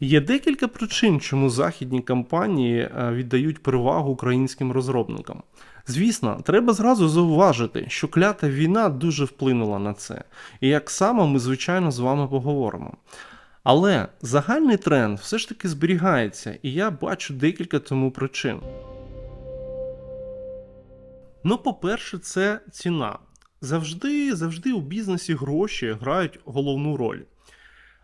Є декілька причин, чому західні компанії е, віддають перевагу українським розробникам. Звісно, треба зразу зауважити, що клята війна дуже вплинула на це, і як саме ми, звичайно, з вами поговоримо. Але загальний тренд все ж таки зберігається, і я бачу декілька тому причин. Ну, по-перше, це ціна. Завжди, завжди у бізнесі гроші грають головну роль.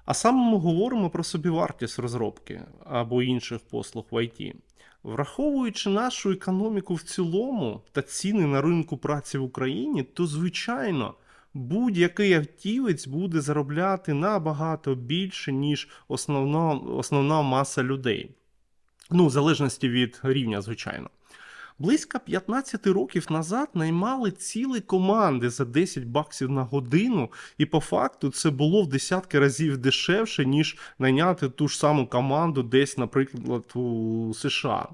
А саме ми говоримо про собівартість розробки або інших послуг в ІТ. Враховуючи нашу економіку в цілому та ціни на ринку праці в Україні, то звичайно будь-який автівець буде заробляти набагато більше, ніж основна, основна маса людей. Ну, в залежності від рівня, звичайно. Близько 15 років назад наймали цілі команди за 10 баксів на годину, і по факту це було в десятки разів дешевше, ніж найняти ту ж саму команду десь, наприклад, у США.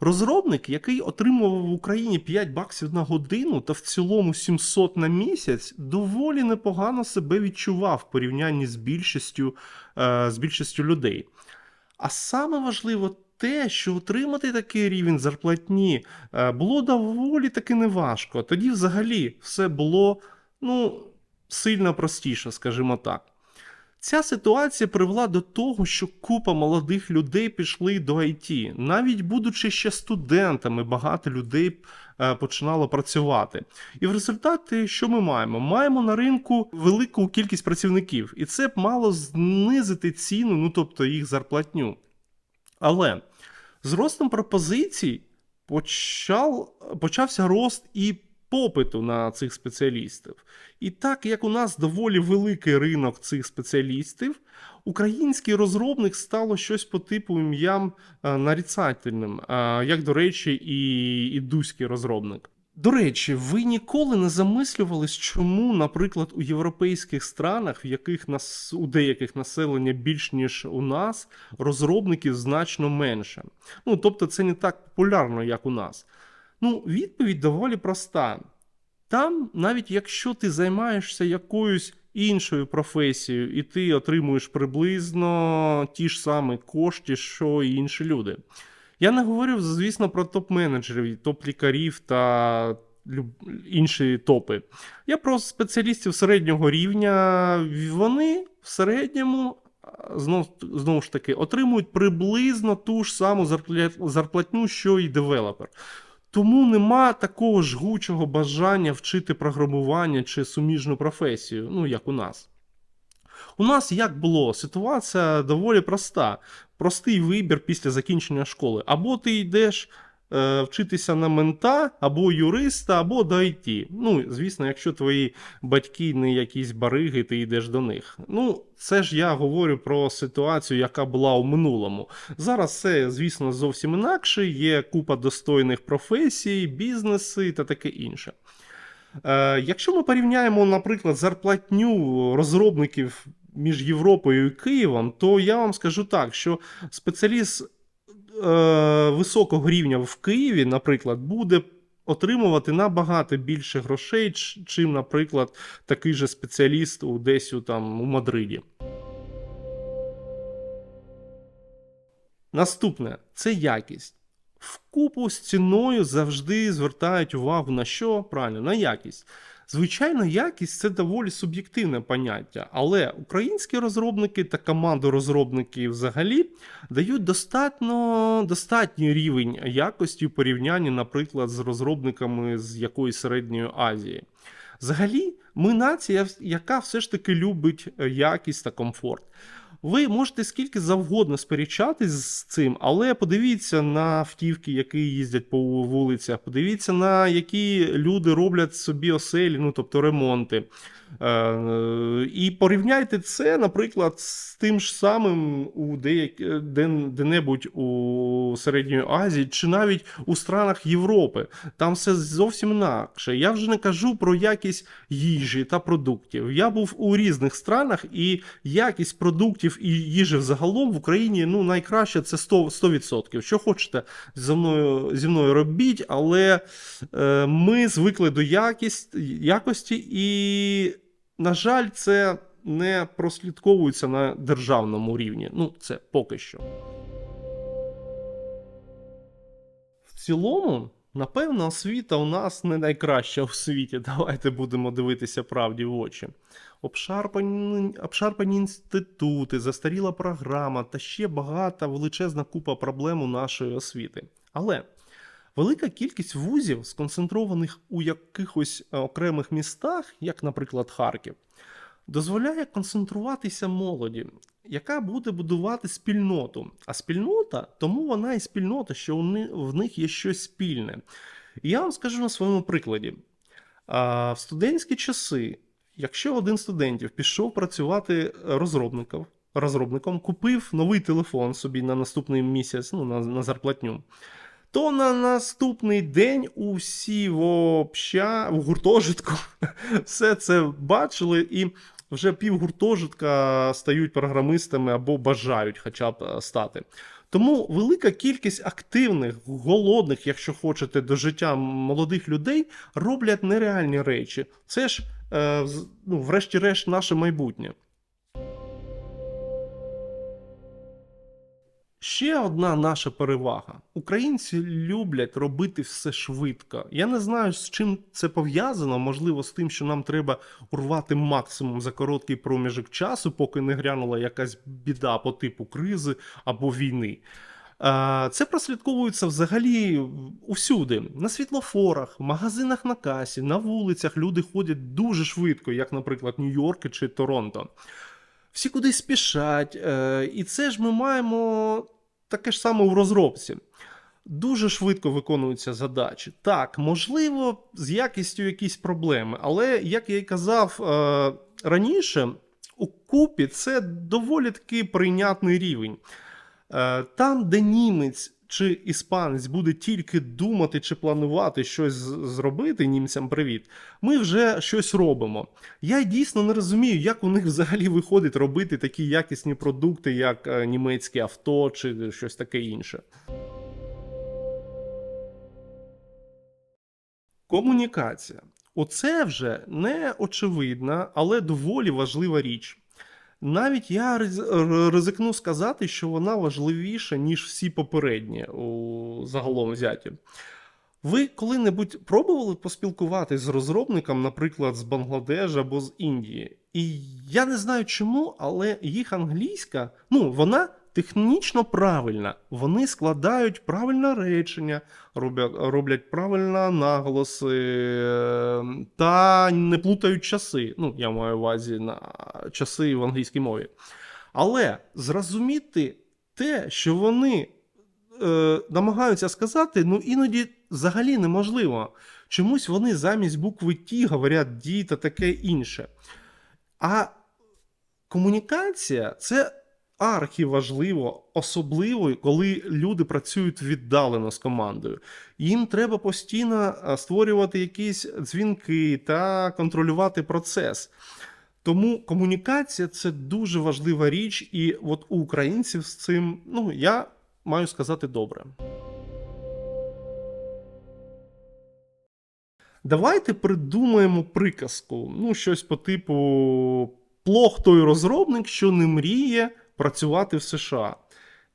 Розробник, який отримував в Україні 5 баксів на годину та в цілому 700 на місяць, доволі непогано себе відчував в порівнянні з більшістю, е, з більшістю людей. А саме важливо те, що отримати такий рівень зарплатні е, було доволі таки неважко. Тоді взагалі все було ну, сильно простіше, скажімо так. Ця ситуація привела до того, що купа молодих людей пішли до IT. Навіть будучи ще студентами, багато людей е, починало працювати. І в результаті, що ми маємо? Маємо на ринку велику кількість працівників, і це б мало знизити ціну, ну тобто їх зарплатню. Але з ростом пропозицій почав, почався рост і попиту на цих спеціалістів. І так як у нас доволі великий ринок цих спеціалістів, український розробник стало щось по типу ім'ям е, нарицательним, е, як, до речі, і ідуський розробник. До речі, ви ніколи не замислювались, чому, наприклад, у європейських странах, в яких нас у деяких населення більш ніж у нас, розробників значно менше. Ну тобто, це не так популярно, як у нас. Ну, відповідь доволі проста. Там, навіть якщо ти займаєшся якоюсь іншою професією, і ти отримуєш приблизно ті ж самі кошти, що і інші люди. Я не говорю, звісно, про топ-менеджерів, топ-лікарів та інші топи. Я про спеціалістів середнього рівня. Вони в середньому знов, знову ж таки отримують приблизно ту ж саму зарплатню, що і девелопер. Тому нема такого жгучого бажання вчити програмування чи суміжну професію, ну як у нас. У нас як було? Ситуація доволі проста. Простий вибір після закінчення школи. Або ти йдеш е, вчитися на мента, або юриста, або до IT. Ну, звісно, якщо твої батьки не якісь бариги, ти йдеш до них. Ну, це ж я говорю про ситуацію, яка була у минулому. Зараз це, звісно, зовсім інакше. Є купа достойних професій, бізнеси та таке інше. Е, Якщо ми порівняємо, наприклад, зарплатню розробників між Європою і Києвом, то я вам скажу так, що спеціаліст е, високого рівня в Києві, наприклад, буде отримувати набагато більше грошей, чим, наприклад, такий же спеціаліст у десь у, там, у Мадриді. Наступне це якість. Вкупу з ціною завжди звертають увагу на що? Правильно, на якість. Звичайно, якість це доволі суб'єктивне поняття, але українські розробники та команди розробників взагалі дають достатньо, достатній рівень якості в порівнянні, наприклад, з розробниками з якоїсь середньої Азії. Взагалі, ми нація, яка все ж таки любить е, якість та комфорт. Ви можете скільки завгодно сперечатись з цим, але подивіться на автівки, які їздять по вулицях, подивіться на які люди роблять собі оселі, ну тобто ремонти. Е, І порівняйте це, наприклад, з тим ж самим у де... де-небудь у Середньої Азії чи навіть у странах Європи. Там все зовсім інакше. Я вже не кажу про якість їжі та продуктів. Я був у різних странах, і якість продуктів і їжі взагалом в Україні ну, найкраще це 100%. 100%. Що хочете зі мною, зі мною робіть, але е, ми звикли до якість, якості, і, на жаль, це не прослідковуються на державному рівні. Ну, це поки що. В цілому, напевно, освіта у нас не найкраща у світі. Давайте будемо дивитися правді в очі. Обшарпані, обшарпані інститути, застаріла програма та ще багата величезна купа проблем у нашої освіти. Але велика кількість вузів, сконцентрованих у якихось е, окремих містах, як, наприклад, Харків, дозволяє концентруватися молоді, яка буде будувати спільноту. А спільнота, тому вона і спільнота, що в них є щось спільне. І я вам скажу на своєму прикладі. В студентські часи, якщо один студентів пішов працювати розробником, розробником купив новий телефон собі на наступний місяць, ну, на, на зарплатню, то на наступний день усі в обща, в гуртожитку все це бачили і вже пів гуртожитка стають програмистами або бажають хоча б е, стати. Тому велика кількість активних, голодних, якщо хочете, до життя молодих людей роблять нереальні речі. Це ж, е, ну, врешті-решт, наше майбутнє. Ще одна наша перевага. Українці люблять робити все швидко. Я не знаю, з чим це пов'язано. Можливо, з тим, що нам треба урвати максимум за короткий проміжок часу, поки не грянула якась біда по типу кризи або війни. Це прослідковується взагалі усюди. На світлофорах, магазинах на касі, на вулицях люди ходять дуже швидко, як, наприклад, Нью-Йорк чи Торонто. Всі кудись спішать, е, і це ж ми маємо таке ж саме в розробці. Дуже швидко виконуються задачі. Так, можливо, з якістю якісь проблеми, але як я й казав е, раніше, у купі це доволі таки прийнятний рівень. Е, Там, де німець чи іспанець буде тільки думати чи планувати щось зробити, німцям привіт, ми вже щось робимо. Я дійсно не розумію, як у них взагалі виходить робити такі якісні продукти, як е, німецьке авто чи щось таке інше. Комунікація. Оце вже не очевидна, але доволі важлива річ. Навіть я ризикну сказати, що вона важливіша, ніж всі попередні у загалом взяті. Ви коли-небудь пробували поспілкуватись з розробником, наприклад, з Бангладежа або з Індії? І я не знаю чому, але їх англійська, ну, вона технічно правильна. Вони складають правильне речення, роблять, роблять правильно наголоси е, та не плутають часи. Ну, я маю увазі на часи в англійській мові. Але зрозуміти те, що вони е, намагаються сказати, ну іноді взагалі неможливо. Чомусь вони замість букви Ті говорять Ді та таке інше. А комунікація це архіважливо, особливо, коли люди працюють віддалено з командою. Їм треба постійно е, створювати якісь дзвінки та контролювати процес. Тому комунікація це дуже важлива річ, і от у українців з цим, ну я маю сказати добре. Давайте придумаємо приказку. Ну, щось по типу плох той розробник, що не мріє працювати в США.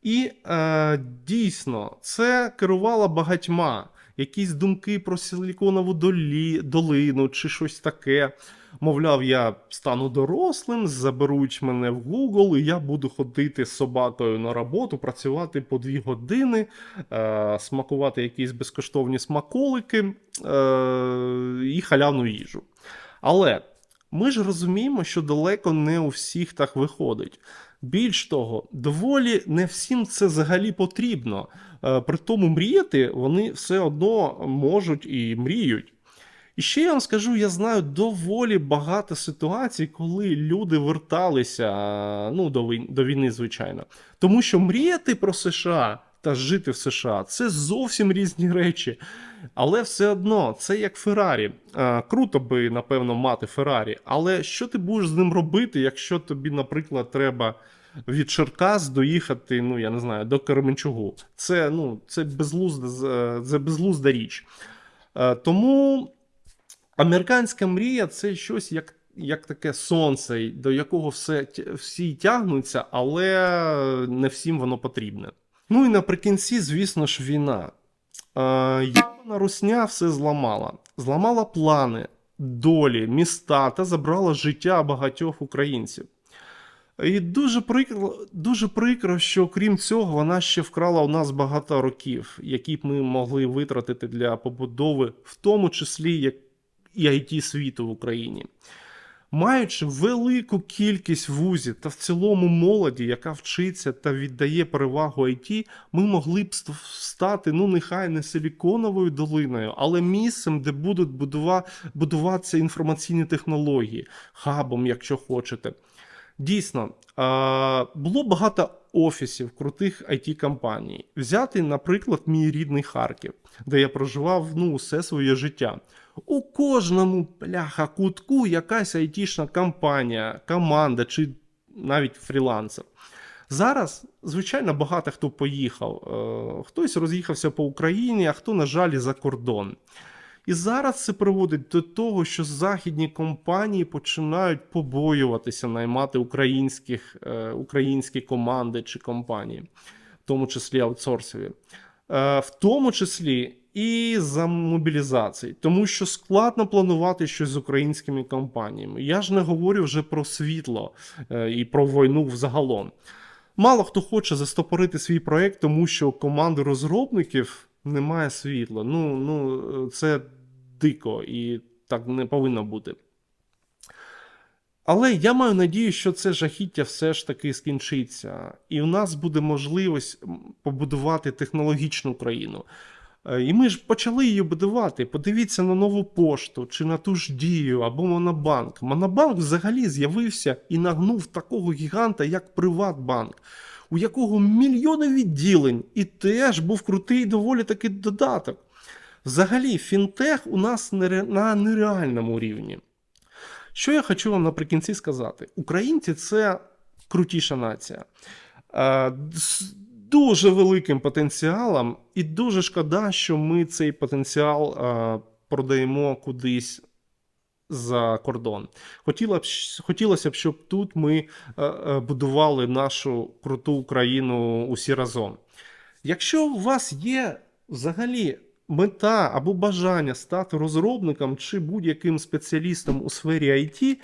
І е, дійсно, це керувало багатьма. Якісь думки про силіконову долі, долину чи щось таке. Мовляв, я стану дорослим, заберуть мене в Google, і я буду ходити з собакою на роботу, працювати по дві години, е, смакувати якісь безкоштовні смаколики е, і халявну їжу. Але ми ж розуміємо, що далеко не у всіх так виходить. Більш того, доволі не всім це взагалі потрібно. Е, При тому мріяти вони все одно можуть і мріють. І ще я вам скажу, я знаю доволі багато ситуацій, коли люди верталися е, ну, до війни, звичайно. Тому що мріяти про США та жити в США це зовсім різні речі. Але все одно це як Феррарі. Е, Круто би, напевно, мати Феррарі. Але що ти будеш з ним робити, якщо тобі, наприклад, треба від Черкас доїхати, ну я не знаю, до Кременчугу? Це, ну, це, безглузда, це безглузда річ. Е, Тому американська мрія це щось як як таке сонце, до якого все, всі тягнуться, але не всім воно потрібне. Ну і наприкінці, звісно ж, війна. Євана Русня все зламала. Зламала плани, долі, міста та забрала життя багатьох українців. І дуже прикро, дуже прикро, що крім цього, вона ще вкрала у нас багато років, які б ми могли витратити для побудови, в тому числі як і it світу в Україні. Маючи велику кількість вузів та в цілому молоді, яка вчиться та віддає перевагу IT, ми могли б стати, ну нехай не силіконовою долиною, але місцем, де будуть будува- будуватися інформаційні технології, хабом, якщо хочете. Дійсно, було багато офісів крутих it компаній Взяти, наприклад, мій рідний Харків, де я проживав ну, все своє життя. У кожному бляха кутку якась айтішна компанія, команда чи навіть фрілансер. Зараз, звичайно, багато хто поїхав. Е, Хтось роз'їхався по Україні, а хто, на жаль, за кордон. І зараз це приводить до того, що західні компанії починають побоюватися наймати українських, е, українські команди чи компанії, в тому числі аутсорсові, е, в тому числі і за мобілізації, тому що складно планувати щось з українськими компаніями. Я ж не говорю вже про світло е, і про війну взагалом. Мало хто хоче застопорити свій проект, тому що у команди розробників немає світла. Ну, ну це дико і так не повинно бути. Але я маю надію, що це жахіття все ж таки скінчиться, і в нас буде можливість побудувати технологічну країну. Е, І ми ж почали її будувати. Подивіться на нову пошту чи на ту ж дію або Монобанк. Монобанк взагалі з'явився і нагнув такого гіганта, як Приватбанк, у якого мільйони відділень, і теж був крутий доволі таки додаток. Взагалі, фінтех у нас на нереальному рівні. Що я хочу вам наприкінці сказати? Українці це крутіша нація. Дуже великим потенціалом, і дуже шкода, що ми цей потенціал е, продаємо кудись за кордон. Хотіла б, хотілося б, щоб тут ми е, е, будували нашу круту Україну усі разом. Якщо у вас є взагалі мета або бажання стати розробником чи будь-яким спеціалістом у сфері IT,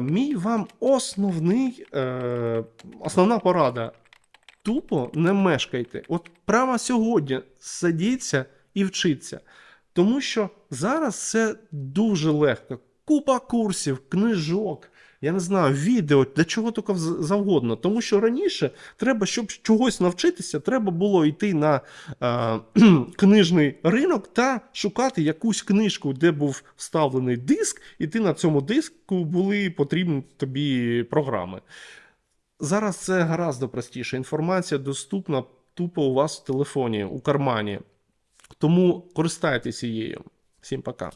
мій вам основний, основна порада. Тупо не мешкайте. От прямо сьогодні садіться і вчіться. Тому що зараз це дуже легко. Купа курсів, книжок, я не знаю, відео, для чого тільки завгодно. Тому що раніше треба, щоб чогось навчитися, треба було йти на е, книжний ринок та шукати якусь книжку, де був вставлений диск, і ти на цьому диску були потрібні тобі програми. Зараз це гораздо простіше. Інформація доступна тупо у вас в телефоні, у кармані. Тому користайтеся її. Всім пока.